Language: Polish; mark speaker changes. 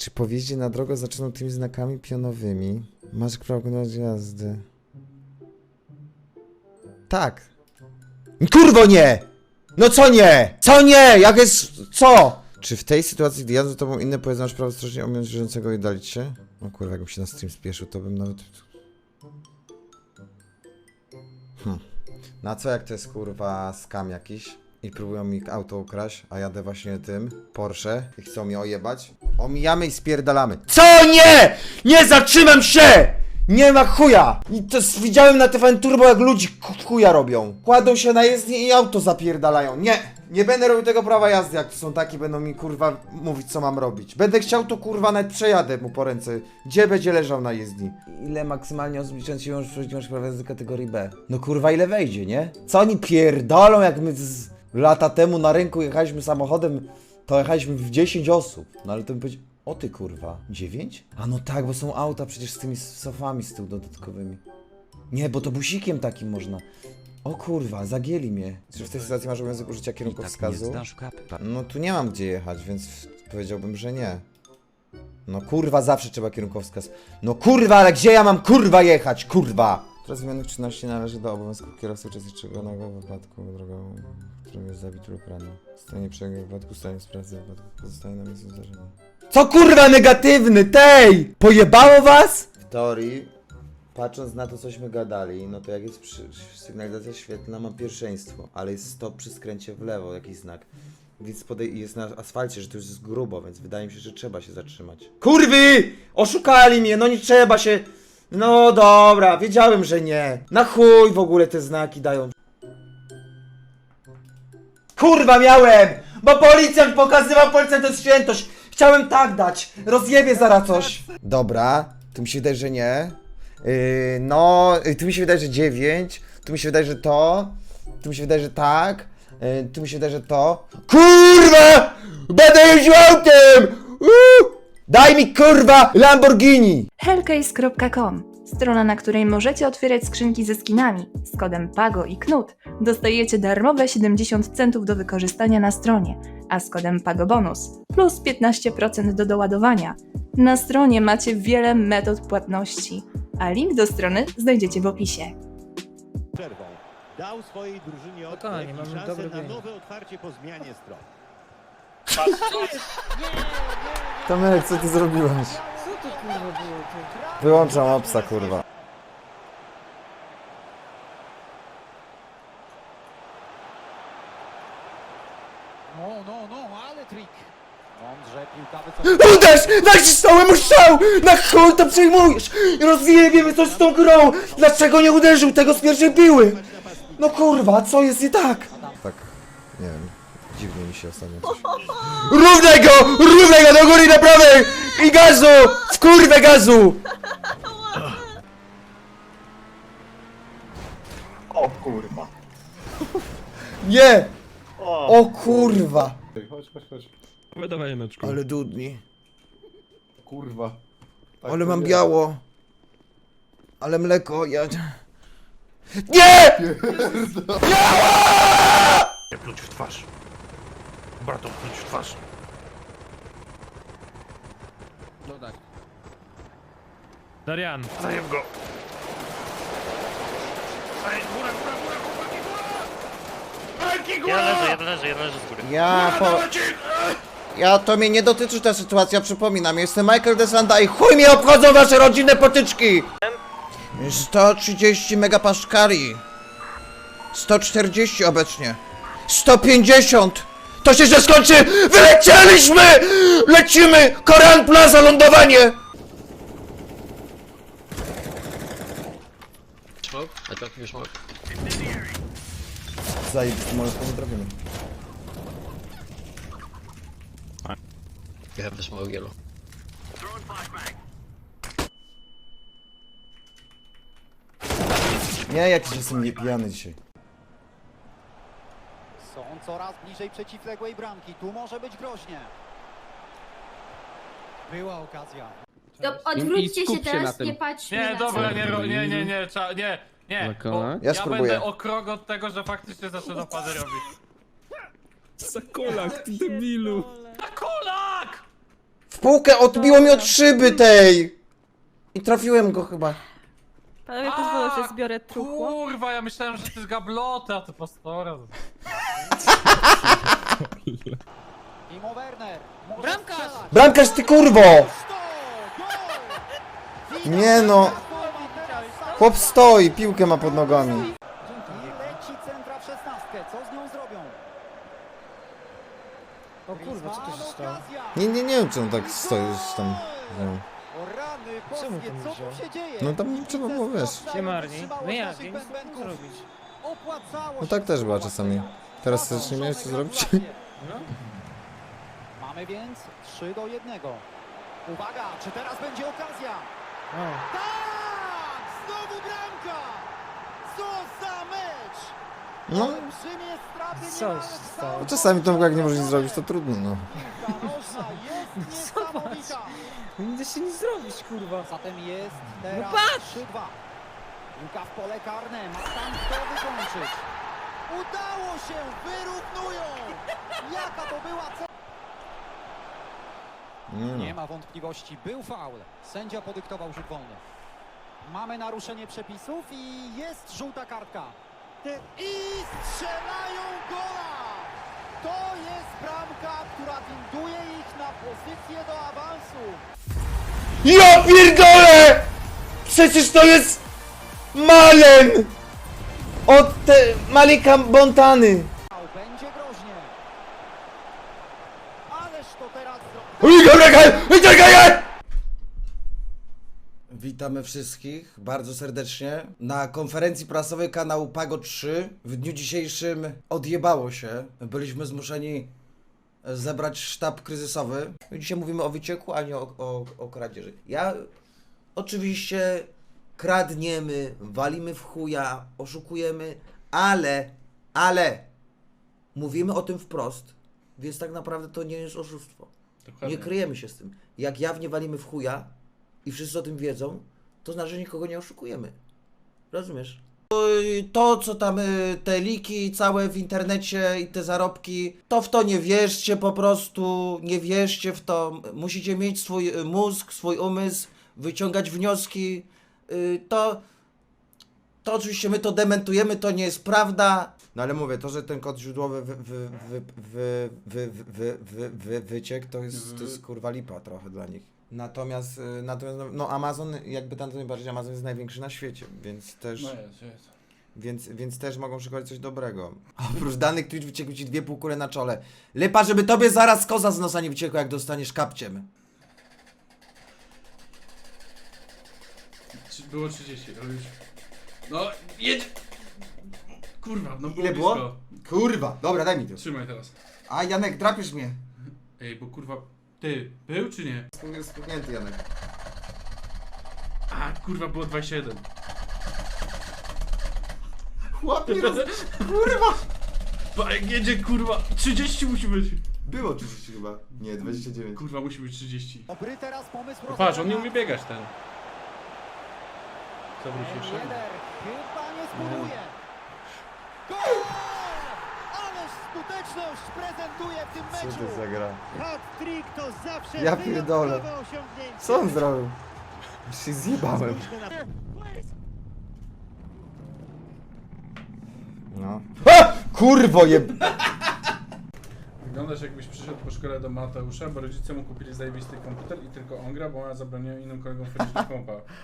Speaker 1: Czy po wjeździe na drogę zaczną tymi znakami pionowymi? Masz na jazdy. Tak. Kurwo nie! No co nie? Co nie? Jak jest... co? Czy w tej sytuacji, gdy jadę tobą inne powiedzą, masz prawo ostrożnie ominąć żyjącego i dalić się? No kurwa, jakbym się na stream spieszył, to bym nawet... Hm. Na co jak to jest kurwa skam jakiś? I próbują mi auto ukraść, a jadę właśnie tym Porsche i chcą mnie ojebać. Omijamy i spierdalamy. CO NIE?! Nie zatrzymam się! Nie ma chuja! I to s- widziałem na TVN Turbo jak ludzi chuja robią. Kładą się na jezdnię i auto zapierdalają. Nie! Nie będę robił tego prawa jazdy, jak to są taki, będą mi kurwa mówić co mam robić. Będę chciał to kurwa nawet przejadę mu po ręce. Gdzie będzie leżał na jezdni? Ile maksymalnie osób licząc się może przejść prawa jazdy kategorii B? No kurwa ile wejdzie, nie? Co oni pierdolą jak my z lata temu na rynku jechaliśmy samochodem, to jechaliśmy w 10 osób. No ale to bym powiedział, o ty kurwa, 9? A no tak, bo są auta przecież z tymi sofami z tyłu dodatkowymi. Nie, bo to busikiem takim można. O kurwa, zagięli mnie. Czy w tej sytuacji masz obowiązek użycia kierunkowskazu? No tu nie mam gdzie jechać, więc powiedziałbym, że nie. No kurwa, zawsze trzeba kierunkowskaz. No kurwa, ale gdzie ja mam kurwa jechać, kurwa? Wymienionych czynności należy do obowiązków kierowcy uczestniczącego w wypadku drogowym, w którym jest zabity lub ranny. W stanie przebiegu wypadku, stanie sprawcy wypadku, pozostaje na miejscu zdarzenia. Co kurwa negatywny, tej! Pojebało was? W teorii, patrząc na to, cośmy gadali, no to jak jest przy, sygnalizacja świetlna, ma pierwszeństwo, ale jest stop przy skręcie w lewo, jakiś znak. Więc podej- jest na asfalcie, że to już jest grubo, więc wydaje mi się, że trzeba się zatrzymać. Kurwy! Oszukali mnie, no nie trzeba się... No dobra, wiedziałem, że nie. Na chuj w ogóle te znaki dają. Kurwa miałem! Bo policjant pokazywał, policjant to świętość. Chciałem tak dać. Rozjebie zaraz coś. Dobra, tu mi się wydaje, że nie. Yy, no, yy, tu mi się wydaje, że 9. Tu mi się wydaje, że to. Tu mi się wydaje, że tak. Yy, tu mi się wydaje, że to. Kurwa! Będę jeździł autem! Daj mi kurwa Lamborghini!
Speaker 2: Hellcase.com Strona, na której możecie otwierać skrzynki ze skinami. Z kodem PAGO i KNUT dostajecie darmowe 70 centów do wykorzystania na stronie, a z kodem PAGO bonus plus 15% do doładowania. Na stronie macie wiele metod płatności, a link do strony znajdziecie w opisie.
Speaker 3: przerwą. Dał swojej drużynie i
Speaker 4: mamy
Speaker 3: szansę
Speaker 4: dobry
Speaker 3: na nowe otwarcie po zmianie stron.
Speaker 1: Tomek, co ty zrobiłeś?
Speaker 4: Co to kurwa było? To...
Speaker 1: Wyłączam opsa, kurwa.
Speaker 5: No, no, no, ale trik. Mądrze piłka wycofana.
Speaker 1: Uderz! Nacisnąłem strzał! Na chuj to przejmujesz! Rozjebiemy coś z tą grą! Dlaczego nie uderzył tego z pierwszej piły? No kurwa, co jest nie tak? Tak, nie wiem. Dziwnie mi się ostatnio coś. Równej go! Równej go do góry na prawej! I gazu! W kurwę gazu!
Speaker 6: O kurwa.
Speaker 1: Nie! O kurwa!
Speaker 6: Chodź, chodź, chodź.
Speaker 7: Dawaj, Janeczku.
Speaker 1: Ale dudni.
Speaker 6: Kurwa. Tak
Speaker 1: Ale
Speaker 6: to
Speaker 1: mam biało. Ale mleko, ja... Nie!
Speaker 7: Nie pluć w twarz. Barto, pluć w twarz.
Speaker 4: Darian,
Speaker 7: Zajem go. Ej, góra, góra, góra, chłopaki, góra! Góra!
Speaker 8: Jeden leży, jeden leży, jeden leży z góry.
Speaker 1: Ja po...
Speaker 7: Ej!
Speaker 1: Ja to mnie nie dotyczy ta sytuacja, przypominam. Jestem Michael Desanda i chuj mi obchodzą wasze rodzinne potyczki! 130 megapaszkali. 140 obecnie. 150! To się źle skończy! Wylecieliśmy! Lecimy! Koran Plaza lądowanie!
Speaker 8: Smoke? I don't hear smoke.
Speaker 1: Zajebisty, może to nie trafimy.
Speaker 8: You have the smoke yellow.
Speaker 1: Nie, jakiś jestem niepijany dzisiaj.
Speaker 5: Coraz bliżej przeciwległej bramki. Tu może być groźnie. Była okazja.
Speaker 9: To odwróćcie się teraz, nie patrzmy
Speaker 4: Nie,
Speaker 9: na
Speaker 4: dobra, nie, ro- nie, nie, nie, nie, nie, bo
Speaker 1: Ja
Speaker 4: ja
Speaker 1: spróbuję.
Speaker 4: będę o krok od tego, że faktycznie zacznę napady robić.
Speaker 7: Sakolak, ty debilu.
Speaker 4: A kolak!
Speaker 1: Spółkę odbiło mi od szyby tej! I trafiłem go chyba.
Speaker 2: Panowie,
Speaker 4: pozwolę, że zbiorę truchło. Kurwa, ja myślałem, że to jest gablota, a to pastora.
Speaker 5: Timo Werner. może
Speaker 7: Bramkarz!
Speaker 5: strzelać.
Speaker 1: Bramkarz ty kurwo! Nie no. Chłop stoi, piłkę ma pod nogami.
Speaker 5: I leci centra w szesnastkę. Co z nią zrobią?
Speaker 7: O kurwa, co tu się stało?
Speaker 1: Nie, nie, nie wiem czy on tak stoi już tam. No,
Speaker 5: O rany
Speaker 7: Czemu
Speaker 5: boskie,
Speaker 7: to
Speaker 5: co
Speaker 7: wziął?
Speaker 5: tu się dzieje?
Speaker 1: no tam nie trzeba było, wiesz.
Speaker 7: Się marni. No ja nie zrobić.
Speaker 1: No tak też była czasami. Teraz też nie miałeś co zrobić?
Speaker 7: No.
Speaker 5: Mamy więc 3 do 1. Uwaga, czy teraz będzie okazja? Tak! Znowu bramka! Co za mecz!
Speaker 1: No,
Speaker 5: Olbrzymie straty
Speaker 7: Co
Speaker 5: niemal
Speaker 7: się
Speaker 5: w
Speaker 7: stało?
Speaker 5: całym
Speaker 1: czasami to jak nie możesz nic zrobić, to trudno, no.
Speaker 5: Piłka nożna jest niesamowita.
Speaker 7: No nie da się nic zrobić, kurwa.
Speaker 5: Zatem jest teraz
Speaker 7: patrz!
Speaker 5: 3-2. Piłka w pole karne, ma tam kto wykończyć. Udało się, wyrównują! Jaka to była cena? Nie
Speaker 1: Nie
Speaker 5: ma wątpliwości, był faul. Sędzia podyktował rzut wolny. Mamy naruszenie przepisów i jest żółta kartka. I strzelają gola! To jest bramka, która winduje ich na pozycję do awansu.
Speaker 1: Ja pierdolę! Przecież to jest Malen! Od te Malika Montany!
Speaker 5: Będzie groźnie. Ależ to teraz...
Speaker 1: Witamy wszystkich bardzo serdecznie na konferencji prasowej kanału Pago 3. W dniu dzisiejszym odjebało się. Byliśmy zmuszeni zebrać sztab kryzysowy. Dzisiaj mówimy o wycieku, a nie o, o, o kradzieży. Ja oczywiście kradniemy, walimy w chuja, oszukujemy, ale, ale mówimy o tym wprost, więc tak naprawdę to nie jest oszustwo. Nie kryjemy się z tym. Jak jawnie walimy w chuja i wszyscy o tym wiedzą, to znaczy, że nikogo nie oszukujemy. Rozumiesz? To, co tam y, te liki całe w internecie i te zarobki, to w to nie wierzcie po prostu, nie wierzcie w to. Musicie mieć swój y, mózg, swój umysł, wyciągać wnioski. Y, To, to oczywiście my to dementujemy, to nie jest prawda. No ale mówię, to, że ten kod źródłowy wy, wy, wy, wy, wy, wy, wy, wy, wyciekł, to jest, to jest kurwa lipa trochę dla nich. Natomiast, y, natomiast no, no Amazon, jakby tam to nie bardziej, Amazon jest największy na świecie, więc też,
Speaker 6: No jest, jest.
Speaker 1: więc, więc też mogą szykować coś dobrego. Oprócz danych Twitch wyciekły ci dwie półkule na czole. Lipa, żeby tobie zaraz koza z nosa nie wyciekła, jak dostaniesz kapciem.
Speaker 6: Było 30, ale już... No, jedź! Kurwa, no było
Speaker 1: Ile było?
Speaker 6: blisko.
Speaker 1: Kurwa, dobra, daj mi to.
Speaker 6: Trzymaj teraz.
Speaker 1: A Janek, drapiesz mnie.
Speaker 6: Ej, bo kurwa... Ty, był czy nie?
Speaker 1: Jest spuchnięty Janek.
Speaker 6: A, kurwa, było 27.
Speaker 1: Chłopie, roz...
Speaker 6: Ba, jak jedzie, kurwa, 30 musi być.
Speaker 1: Było 30 chyba. Nie, 29.
Speaker 6: Kurwa, musi być 30.
Speaker 5: Dobry teraz pomysł
Speaker 6: No patrz, on nie umie biegać ten. Co wrócił?
Speaker 5: Jeder chyba nie spróbuje. Gol! Ależ skuteczność prezentuje w tym meczu.
Speaker 1: gra?
Speaker 3: Hat-trick to zawsze
Speaker 1: Ja pierdolę.
Speaker 3: wyjątkowe osiągnięcie.
Speaker 1: Co on zrobił? Już się zjebałem. No. A! Kurwo jeb...
Speaker 6: Wyglądasz jakbyś przyszedł po szkole do Mateusza, bo rodzice mu kupili zajebisty komputer i tylko on gra, bo ma zabronioną innym kolegom wchodzić do kompa.